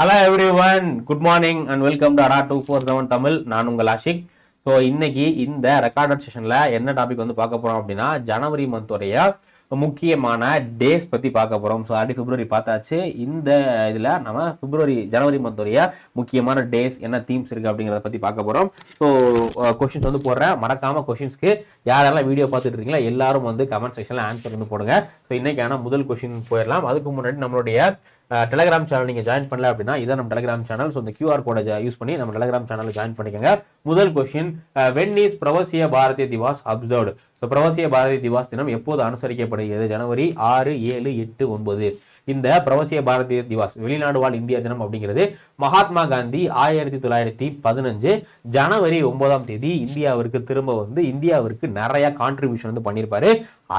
Hello everyone good morning and welcome to Adda two four seven Tamil நான் உங்கள் Ashiq. So இன்னைக்கு இந்த recorded செஷனில் என்ன டாபிக் வந்து பார்க்க போகிறோம் அப்படின்னா ஜனவரி மந்தோடைய முக்கியமான டேஸ் பற்றி பார்க்க போகிறோம் ஸோ ஆல்ரெடி பிப்ரவரி பார்த்தாச்சு. இந்த இதில் நம்ம பிப்ரவரி ஜனவரி மந்தோடைய முக்கியமான டேஸ் என்ன தீம்ஸ் இருக்குது அப்படிங்கிறத பற்றி பார்க்க போகிறோம் ஸோ கொஷின்ஸ் வந்து போடுறேன். மறக்காமல் கொஷின்ஸ்க்கு யாரெல்லாம் வீடியோ பார்த்துட்டு இருக்கீங்களா எல்லாரும் வந்து கமெண்ட் செக்ஷனில் ஆன்சர் வந்து போடுங்க. ஸோ இன்னைக்கான முதல் கொஷின் போயிடலாம். அதுக்கு முன்னாடி நம்மளுடைய டெலிகிராம் சேனல் நீங்கள் ஜாயின் பண்ணல அப்படின்னா இதான் நம்ம டெலிகிராம் சேனல் ஸோ இந்த கியூஆர் கோடை யூஸ் பண்ணி நம்ம டெலிகிராம் சேனலில் ஜாயின் பண்ணிக்கோங்க. முதல் question when is Pravasi Bharatiya Divas observed. So Pravasi Bharatiya Divas தினம் எப்போது அனுசரிக்கப்படுகிறது? ஜனவரி ஆறு ஏழு எட்டு ஒன்பது. இந்த பிரவசிய பாரதிய திவாஸ் வெளிநாடு வாழ் இந்தியா தினம் அப்படிங்கிறது மகாத்மா காந்தி ஆயிரத்தி தொள்ளாயிரத்தி பதினஞ்சு ஜனவரி ஒன்பதாம் தேதி இந்தியாவிற்கு திரும்ப வந்து இந்தியாவிற்கு நிறைய கான்ட்ரிபியூஷன் வந்து பண்ணியிருப்பாரு.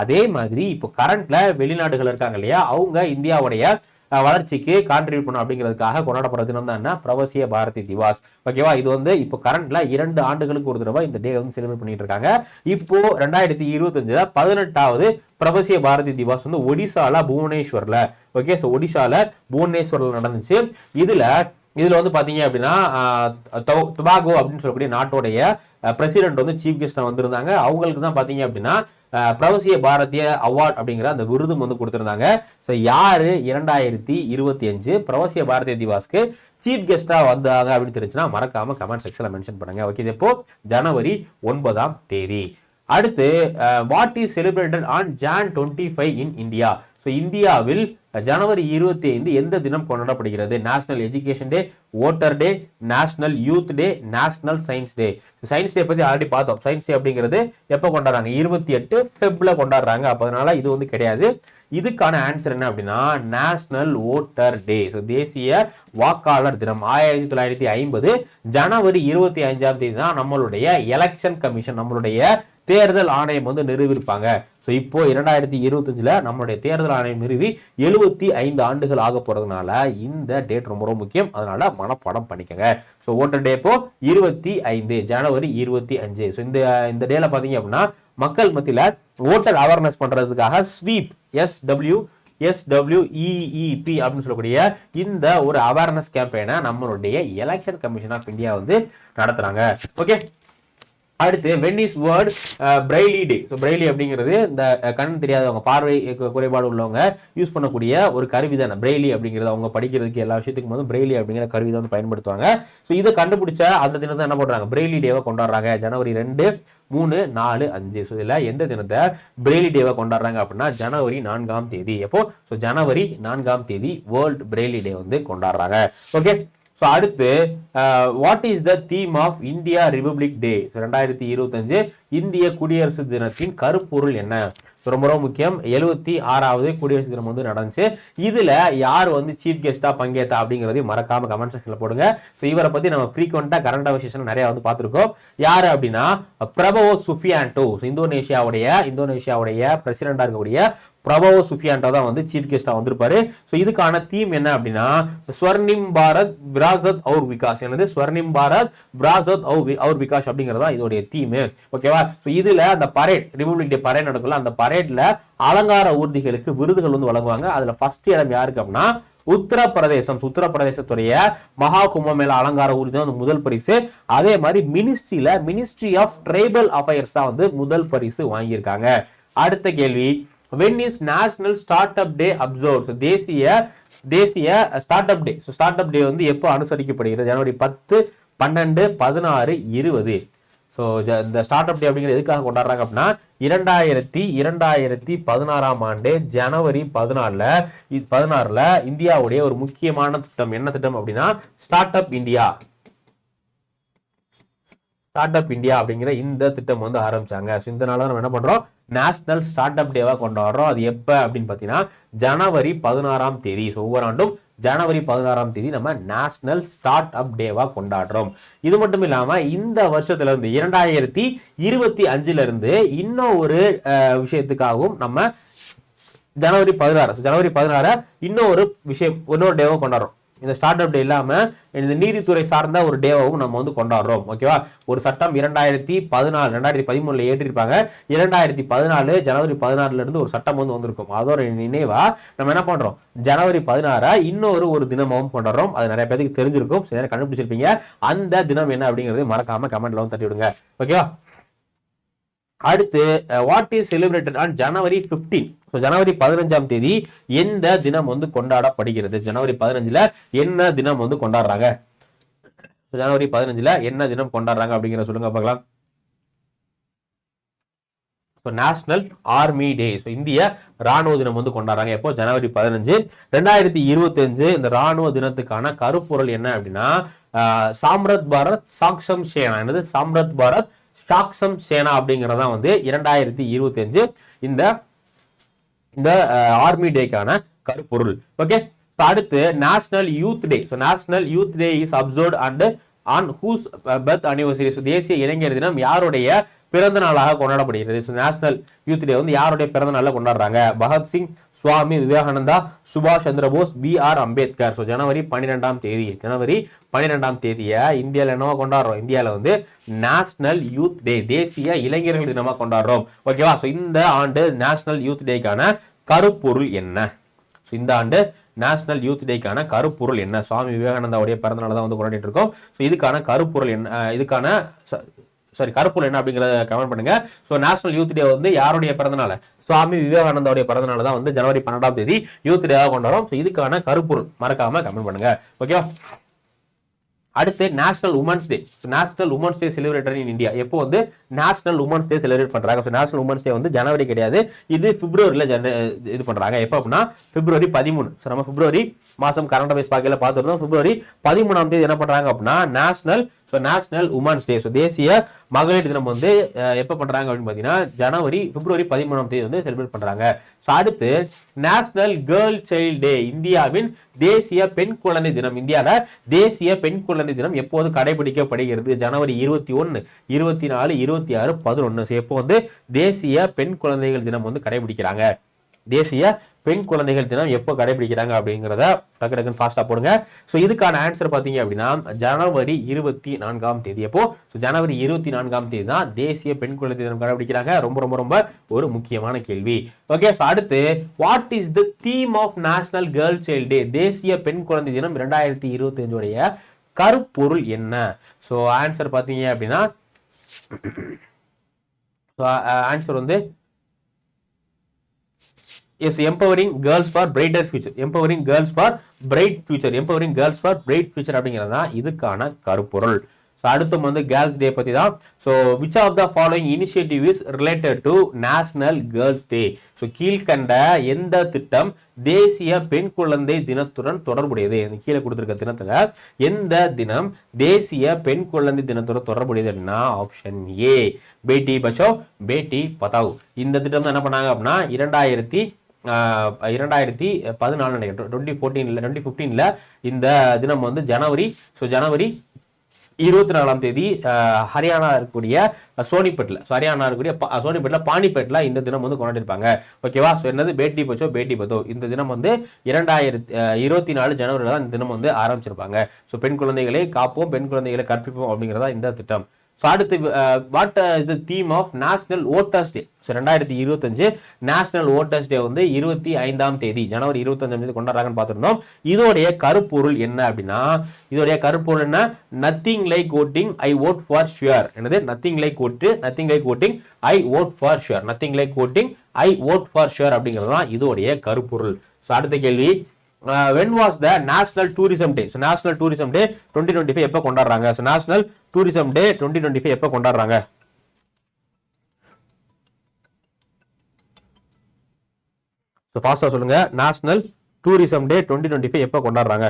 அதே மாதிரி இப்போ கரண்ட்ல வெளிநாடுகள் இருக்காங்க இல்லையா? அவங்க இந்தியாவுடைய வளர்ச்சிக்கு கான்ட்ரிபியூட் பண்ணும் அப்படிங்கிறதுக்காக கொண்டாடப்படுற தினம் தான் என்ன? பிரவசிய பாரதி திவாஸ். ஓகேவா இது வந்து இப்போ கரண்ட்ல இரண்டு ஆண்டுகளுக்கு ஒரு தடவை இந்த டே வந்து செலிப்ரேட் பண்ணிட்டு இருக்காங்க. இப்போ ரெண்டாயிரத்தி இருபத்தஞ்சுல பதினெட்டாவது பிரபசிய பாரதி திவாஸ் வந்து ஒடிசால புவனேஸ்வர்ல. ஓகே ஸோ ஒடிசால புவனேஸ்வர்ல நடந்துச்சு. இதுல இதுல வந்து பாத்தீங்க அப்படின்னா துபாகோ அப்படின்னு சொல்லக்கூடிய நாட்டோடைய பிரசிடென்ட் வந்து சீஃப் கெஸ்டா வந்திருந்தாங்க. அவங்களுக்கு தான் பாத்தீங்க அப்படின்னா பிரவசிய பாரதிய அவார்ட் அப்படிங்கிற அந்த விருதும் வந்து கொடுத்துருந்தாங்க. ஸோ யாரு? இரண்டாயிரத்தி இருபத்தி அஞ்சு பிரவசிய பாரதிய திவாஸ்க்கு சீஃப் கெஸ்டா வந்தாங்க அப்படின்னு தெரிஞ்சுன்னா மறக்காம கமெண்ட் செக்ஷனில் மென்ஷன் பண்ணுங்க. ஓகே இது ஜனவரி ஒன்பதாம் தேதி. அடுத்து what is celebrated on Jan twenty five in India so இந்தியாவில் ஜனவரி இருபத்தி ஐந்து எந்த தினம் கொண்டாடப்படுகிறது? National education day voter day national youth day national science day science day பற்றி ஆல்ரெடி பார்த்தோம். சயின்ஸ் டே அப்படிங்கிறது எப்போ கொண்டாடுறாங்க? இருபத்தி எட்டு ஃபெப்ல கொண்டாடுறாங்க. அப்போ அதனால இது வந்து கிடையாது. இதுக்கான ஆன்சர் என்ன அப்படின்னா நேஷனல் ஓட்டர் டே ஸோ தேசிய வாக்காளர் தினம். ஆயிரத்தி தொள்ளாயிரத்தி ஐம்பது ஜனவரி இருபத்தி அஞ்சாம் தேதி தான் நம்மளுடைய எலெக்ஷன் கமிஷன் நம்மளுடைய தேர்தல் ஆணையம் வந்து நிறுவிருப்பாங்க ஸோ இப்போ இரண்டாயிரத்தி இருபத்தஞ்சில் நம்மளுடைய தேர்தல் ஆணையம் நிறுவி எழுபத்தி ஐந்து ஆண்டுகள் ஆக போகிறதுனால இந்த டேட் ரொம்ப ரொம்ப முக்கியம். அதனால மனப்பாடம் பண்ணிக்கோங்க. ஸோ ஓட்டர் டேப்போ இருபத்தி ஐந்து ஜனவரி இருபத்தி அஞ்சு. ஸோ இந்த இந்த டேல பார்த்தீங்க அப்படின்னா மக்கள் மத்தியில் ஓட்டர் அவேர்னஸ் பண்ணுறதுக்காக ஸ்வீப் எஸ்டபிள்யூ எஸ்டபிள்யூஇஇபி அப்படின்னு சொல்லக்கூடிய இந்த ஒரு அவேர்னஸ் கேம்பெயினை நம்மளுடைய எலெக்ஷன் கமிஷன் ஆஃப் இந்தியா வந்து நடத்துகிறாங்க ஓகே அடுத்து when is world braille day so braille அப்படிங்கிறது இந்த uh, கண் தெரியாதவங்க பார்வை குறைபாடு உள்ளவங்க யூஸ் பண்ணக்கூடிய ஒரு கருவி தானே பிரெய்லி அப்படிங்கிறது அவங்க படிக்கிறதுக்கு எல்லா விஷயத்துக்கும் வந்து பிரெய்லி அப்படிங்கிற கருவி தான் வந்து பயன்படுத்துவாங்க. ஸோ இதை கண்டுபிடிச்ச அந்த தினத்தை என்ன பண்ணுறாங்க பிரெய்லி டேவை கொண்டாடுறாங்க. ஜனவரி ரெண்டு மூணு நாலு அஞ்சு. ஸோ இதில் எந்த தினத்தை பிரெய்லி டேவை கொண்டாடுறாங்க அப்படின்னா ஜனவரி நான்காம் தேதி. எப்போ? ஸோ ஜனவரி நான்காம் தேதி வேர்ல்ட் பிரெய்லி டே வந்து கொண்டாடுறாங்க. ஓகே ஸோ அடுத்து what is the theme of India republic day ரெண்டாயிரத்தி இருபத்தஞ்சு இந்திய குடியரசு தினத்தின் கருப்பொருள் என்ன? ரொம்ப ரொம்ப முக்கியம். எழுபத்தி ஆறாவது குடியரசு தினம் வந்து நடந்துச்சு. இதில் யார் வந்து சீஃப் கெஸ்ட்டாக பங்கேற்றா அப்படிங்கிறதையும் மறக்காம கமெண்ட் செக்ஷன்ல போடுங்க. ஸோ இவரை பற்றி நம்ம ஃப்ரீக்வெண்ட்டாக கரண்ட் அவசேஷன் நிறையா வந்து பார்த்துருக்கோம். யார் அப்படின்னா பிரபவோ சுஃபியான்டோ இந்தோனேஷியாவுடைய இந்தோனேஷியாவுடைய பிரசிடண்டா இருக்கக்கூடிய பிரபவ சுஃபியான்டோ தான் வந்து சீஃப் கெஸ்டா வந்திருப்பாரு. ஸோ இதுக்கான தீம் என்ன அப்படின்னா ஸ்வர்ணிம் பாரத் விராசத் அவுர் விகாஸ் என்னது? ஸ்வர்ணிம் பாரத் விராசத் அவுர் வி- விகாஸ் அப்படிங்கிறதா இதோடைய தீம் ஓகேவா ஸோ இதுல அந்த பரேட் ரிபப்ளிக் டே பரேட் நடக்கும்ல அந்த பரேட்ல அலங்கார ஊர்திகளுக்கு விருதுகள் வந்து வழங்குவாங்க. அதுல ஃபர்ஸ்ட் இடம் யாருக்கு அப்படின்னா உத்தரப்பிரதேசம். உத்தரப்பிரதேசத்துடைய மகா கும்பமேளா அலங்கார ஊர்தி தான் வந்து முதல் பரிசு. அதே மாதிரி மினிஸ்ட்ரியில மினிஸ்ட்ரி ஆஃப் ட்ரைபல் அஃபேர்ஸ் தான் வந்து முதல் பரிசு வாங்கியிருக்காங்க. அடுத்த கேள்வி when is national start up day observe தேசிய தேசிய start up day so start up day வந்து எப்போ அனுசரிக்கப்படுகிறது? ஜனவரி பத்து பன்னெண்டு பதினாறு இருபது. ஸோ இந்த ஸ்டார்ட் அப் டே அப்படிங்கிறது எதுக்காக கொண்டாடுறாங்க அப்படின்னா இரண்டாயிரத்தி இரண்டாயிரத்தி பதினாறாம் ஆண்டு ஜனவரி பதினாலுல பதினாறில் இந்தியாவுடைய ஒரு முக்கியமான திட்டம். என்ன திட்டம் அப்படின்னா start up India start up India அப்படிங்கிற இந்த திட்டம் வந்து ஆரம்பிச்சாங்க. ஸோ இந்த நாள் நம்ம என்ன பண்ணுறோம் நேஷ்னல் ஸ்டார்ட் அப் டேவாக கொண்டாடுறோம். அது எப்போ அப்படின்னு பார்த்தீங்கன்னா ஜனவரி பதினாறாம் தேதி. ஸோ ஒவ்வொரு ஆண்டும் ஜனவரி பதினாறாம் தேதி நம்ம நேஷ்னல் ஸ்டார்ட் அப் டேவாக கொண்டாடுறோம். இது மட்டும் இல்லாமல் இந்த வருஷத்துல இருந்து இரண்டாயிரத்தி இருபத்தி அஞ்சுலேருந்து இன்னும் ஒரு விஷயத்துக்காகவும் நம்ம ஜனவரி பதினாறு ஜனவரி பதினாறு இன்னும் ஒரு விஷயம் இன்னொரு டேவாக கொண்டாடுறோம். இந்த ஸ்டார்ட் அப் டே இல்லாமல் இந்த நீதித்துறை சார்ந்த ஒரு டேவாவும் நம்ம வந்து கொண்டாடுறோம். ஓகேவா ஒரு சட்டம் இரண்டாயிரத்தி பதினாலு ரெண்டாயிரத்தி பதிமூணில் ஏற்றிருப்பாங்க. இரண்டாயிரத்தி பதினாலு ஜனவரி பதினாறுல இருந்து ஒரு சட்டம் வந்து வந்திருக்கும். அதோட நினைவாக நம்ம என்ன பண்ணுறோம் ஜனவரி பதினாறை இன்னொரு ஒரு தினமாகவும் கொண்டாடுறோம். அது நிறைய பேருக்கு தெரிஞ்சிருக்கும். சில நேரம் கண்டுபிடிச்சிருப்பீங்க. அந்த தினம் என்ன அப்படிங்கிறது மறக்காம கமெண்ட்ல வந்து தட்டி விடுங்க ஓகேவா அடுத்து what is celebrated on January 15 so ஜனவரி பதினஞ்சாம் தேதி எந்த தினம் வந்து கொண்டாடப்படுகிறது? ஜனவரி பதினஞ்சுல என்ன தினம் வந்து கொண்டாடுறாங்க? ஜனவரி பதினஞ்சுல என்ன தினம் கொண்டாடுறாங்க அப்படிங்கிற சொல்லுங்க பார்க்கலாம். So national army day so இந்திய ராணுவ தினம் வந்து கொண்டாடுறாங்க. எப்போ? ஜனவரி பதினஞ்சு. ரெண்டாயிரத்தி இருபத்தஞ்சு இந்த ராணுவ தினத்துக்கான கருப்பொருள் என்ன அப்படின்னா uh, ஆஹ், சாம்ரத் பாரத் சாக்ஷம் சேனா. என்னது? சாம்ரத் பாரத் சாக்ஷம் சேனா அப்படிங்கறதான் வந்து இரண்டாயிரத்தி இருபத்தஞ்சு இந்த இந்த ஆர்மி டேக்கான கருப்பொருள். ஓகே அடுத்து national youth day so national youth day is observe and on whose birth anniversary so தேசிய இளைஞர் தினம் யாருடைய பிறந்த நாளாக கொண்டாடப்படுகிறது? ஸோ நேஷனல் யூத் டே வந்து யாருடைய பிறந்த நாளில் கொண்டாடுறாங்க? பகத்சிங் சுவாமி விவேகானந்தா சுபாஷ் Chandra Bose B R Ambedkar. So ஜனவரி பன்னிரெண்டாம் தேதி ஜனவரி பன்னிரெண்டாம் தேதியை இந்தியாவில் என்னவா கொண்டாடுறோம். இந்தியாவில் வந்து நேஷனல் யூத் டே தேசிய இளைஞர்கள் தினமாக கொண்டாடுறோம். ஓகேவா ஸோ இந்த ஆண்டு நேஷனல் யூத் டேக்கான கருப்பொருள் என்ன? ஸோ இந்த ஆண்டு நேஷனல் யூத் டேக்கான கருப்பொருள் என்ன? சுவாமி விவேகானந்தாவுடைய பிறந்தநாள் தான் வந்து கொண்டாடிட்டு இருக்கோம். ஸோ இதுக்கான கருப்பொருள் என்ன? இதுக்கான சாரி கருப்பொருள் என்ன அப்படிங்கிறத கமெண்ட் பண்ணுங்க. ஸோ நேஷனல் யூத் டே வந்து யாருடைய பிறந்தநாள்? சுவாமி விவேகானந்தாவுடைய பிறந்தநாள் தான் வந்து ஜனவரி பன்னெண்டாம் தேதி யூத் டேவாக கொண்டாடுறோம் ஸோ இதுக்கான கருப்பொருள் மறக்காம கமெண்ட் பண்ணுங்க. ஓகேவா அடுத்து national women's day national women's day celebrated in India எப்போ வந்து நேஷனல் உமன்ஸ் டே செலிப்ரேட் பண்றாங்க? ஸோ நேஷனல் உமன்ஸ் டே வந்து ஜனவரி கிடையாது. இது பிப்ரவரியில் இது பண்றாங்க. எப்போ அப்படின்னா பிப்ரவரி பதிமூணு. ஸோ நம்ம பிப்ரவரி மாதம் கரண்ட் அஃபேர்ஸ் பார்க்கல பார்த்துருந்தோம் பிப்ரவரி பதிமூணாம் தேதி என்ன பண்றாங்க அப்படின்னா national so national women's day so தேசிய மகளிர் தினம் வந்து எப்போ பண்றாங்க அப்படின்னு பார்த்தீங்கன்னா ஜனவரி பிப்ரவரி பதிமூணாம் தேதி வந்து செலிப்ரேட் பண்ணுறாங்க ஸோ அடுத்து நேஷனல் கேர்ள் சைல்டு டே இந்தியாவின் தேசிய பெண் குழந்தை தினம். இந்தியாவில் தேசிய பெண் குழந்தை தினம் எப்போது கடைபிடிக்கப்படுகிறது? ஜனவரி இருபத்தி ஒன்று இருபத்தி நாலு இருபத்தி ஆறு பதினொன்று ஸோ எப்போ வந்து தேசிய பெண் குழந்தைகள் தினம் வந்து கடைபிடிக்கிறாங்க? தேசிய பெண் குழந்தைகள் தினம் எப்போ கடைபிடிக்கிறாங்க அப்படிங்கிறத டக்கு டக்குன்னு ஃபாஸ்ட்டாக போடுங்க. ஸோ இதுக்கான ஆன்சர் பார்த்தீங்க அப்படின்னா ஜனவரி இருபத்தி நான்காம் தேதி. அப்போ ஸோ ஜனவரி இருபத்தி நான்காம் தேதி தான் தேசிய பெண் குழந்தை தினம் கடைபிடிக்கிறாங்க. ரொம்ப ரொம்ப ரொம்ப ஒரு முக்கியமான கேள்வி. ஓகே ஸோ அடுத்து what is the theme of national girl child day தேசிய பெண் குழந்தை தினம் ரெண்டாயிரத்தி இருபத்தி அஞ்சுடைய கருப்பொருள் என்ன? ஸோ ஆன்சர் பார்த்தீங்க அப்படின்னா ஆன்சர் வந்து is empowering girls for brighter future empowering girls for bright future empowering girls for bright future அப்படிங்கிறது தான் இதுக்கான கருப்பொருள். ஸோ அடுத்து வந்து கேர்ள்ஸ் டே பற்றி தான் so which of the following initiative is related to national girls day so கீழ்கண்ட எந்த திட்டம் தேசிய பெண் குழந்தை தினத்துடன் தொடர்புடையது? இந்த கீழே கொடுத்துருக்க தினத்தில் எந்த தினம் தேசிய பெண் குழந்தை தினத்துடன் தொடர்புடையது அப்படின்னா ஆப்ஷன் ஏ பேட்டி பச்சோ பேட்டி பதாவ். இந்த திட்டம் தான் என்ன பண்ணாங்க அப்படின்னா இரண்டாயிரத்தி இரண்டாயிரத்தி பதினாலு நினைக்கிறேன் டுவெண்ட்டி ஃபோர்டீனில் டுவெண்ட்டி ஃபிஃப்டீனில் இந்த தினம் வந்து ஜனவரி ஸோ ஜனவரி இருபத்தி நாலாம் தேதி ஹரியானா இருக்கக்கூடிய சோனிபேட்டில் ஹரியானா இருக்கக்கூடிய பா- சோனிபேட்டில் பானிபேட்டில் இந்த தினம் வந்து கொண்டாடிருப்பாங்க ஓகேவா ஸோ என்னது? பேட்டி பச்சோ? பேட்டி பத்தோ இந்த தினம் வந்து இரண்டாயிரத்தி இருபத்தி நாலு ஜனவரியில் தான் இந்த தினம் வந்து ஆரம்பிச்சிருப்பாங்க. ஸோ பெண் குழந்தைகளை காப்போம் பெண் குழந்தைகளை கற்பிப்போம் அப்படிங்கிறதா இந்த திட்டம். ஸோ அடுத்து what is the theme of national voters day so ரெண்டாயிரத்தி இருபத்தஞ்சு நேஷனல் ஓட்டர்ஸ் டே வந்து இருபத்தி ஐந்தாம் தேதி ஜனவரி இருபத்தஞ்சாம் தேதி கொண்டாடுறாங்கன்னு பார்த்துருந்தோம். இதோடைய கருப்பொருள் என்ன அப்படின்னா இதோடைய கருப்பொருள் என்ன? Nothing like voting I vote for sure என்னது? Nothing like vote nothing like voting I vote for sure nothing like voting I vote for sure அப்படிங்கிறது தான் இதோடைய கருப்பொருள். ஸோ அடுத்த கேள்வி. When was the national tourism day so national tourism day twenty twenty five எப்போ கொண்டாடுறாங்க? So national tourism day twenty twenty five எப்போ கொண்டாடுறாங்க? ஸோ ஃபாஸ்ட்டாக சொல்லுங்க. National tourism day twenty twenty five எப்போ கொண்டாடுறாங்க?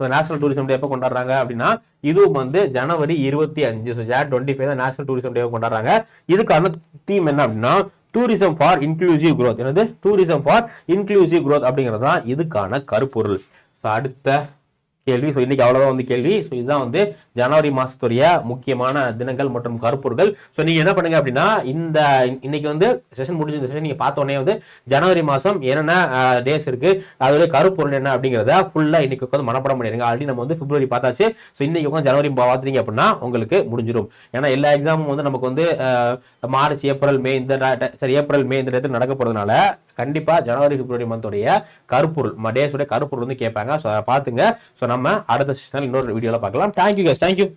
ஸோ நேஷனல் டூரிசம் டே எப்போ கொண்டாடுறாங்க அப்படின்னா இதுவும் வந்து ஜனவரி இருபத்தி அஞ்சு. ஸோ ஜான் டுவெண்ட்டி ஃபைவ் தான் நேஷனல் டூரிசம் டே கொண்டாடுறாங்க. இதுக்கான தீம் என்ன அப்படின்னா டூரிசம் ஃபார் இன்க்ளூசிவ் குரோத் என்னது? டூரிசம் ஃபார் இன்க்ளூசிவ் குரோத் அப்படிங்கிறது தான் இதுக்கான கருப்பொருள். அடுத்த கேள்வி. ஸோ இன்னைக்கு அவ்வளோதான் வந்து கேள்வி. ஸோ இதுதான் வந்து ஜனவரி மாதத்துடைய முக்கியமான தினங்கள் மற்றும் கருப்பொருட்கள் ஸோ நீங்கள் என்ன பண்ணுங்க அப்படின்னா இந்த இன்னைக்கு வந்து செஷன் முடிஞ்ச செஷன் நீங்கள் பார்த்த உடனே வந்து ஜனவரி மாதம் என்னென்ன டேஸ் இருக்கு அதோட கருப்பொருள் என்ன அப்படிங்கிறத ஃபுல்லாக இன்னைக்கு உட்காந்து மனப்படம் பண்ணிடுங்க. ஆல்ரெடி நம்ம வந்து பிப்ரவரி பார்த்தாச்சு. ஸோ இன்னைக்கு உட்காந்து ஜனவரி பார்த்துட்டீங்க அப்படின்னா உங்களுக்கு முடிஞ்சிடும். ஏன்னா எல்லா எக்ஸாமும் வந்து நமக்கு வந்து மார்ச் ஏப்ரல் மே இந்த சரி ஏப்ரல் மே இந்த இடத்துல நடக்க போகிறதுனால கண்டிப்பா ஜனவரி பிப்ரவரி மந்தோடைய கருப்பொருள் டேஸோட கருப்பொருள் வந்து கேட்பாங்க. ஸோ அதை பார்த்துங்க. ஸோ நம்ம அடுத்த செஷனில் இன்னொரு வீடியோவில் பார்க்கலாம். Thank you case thank you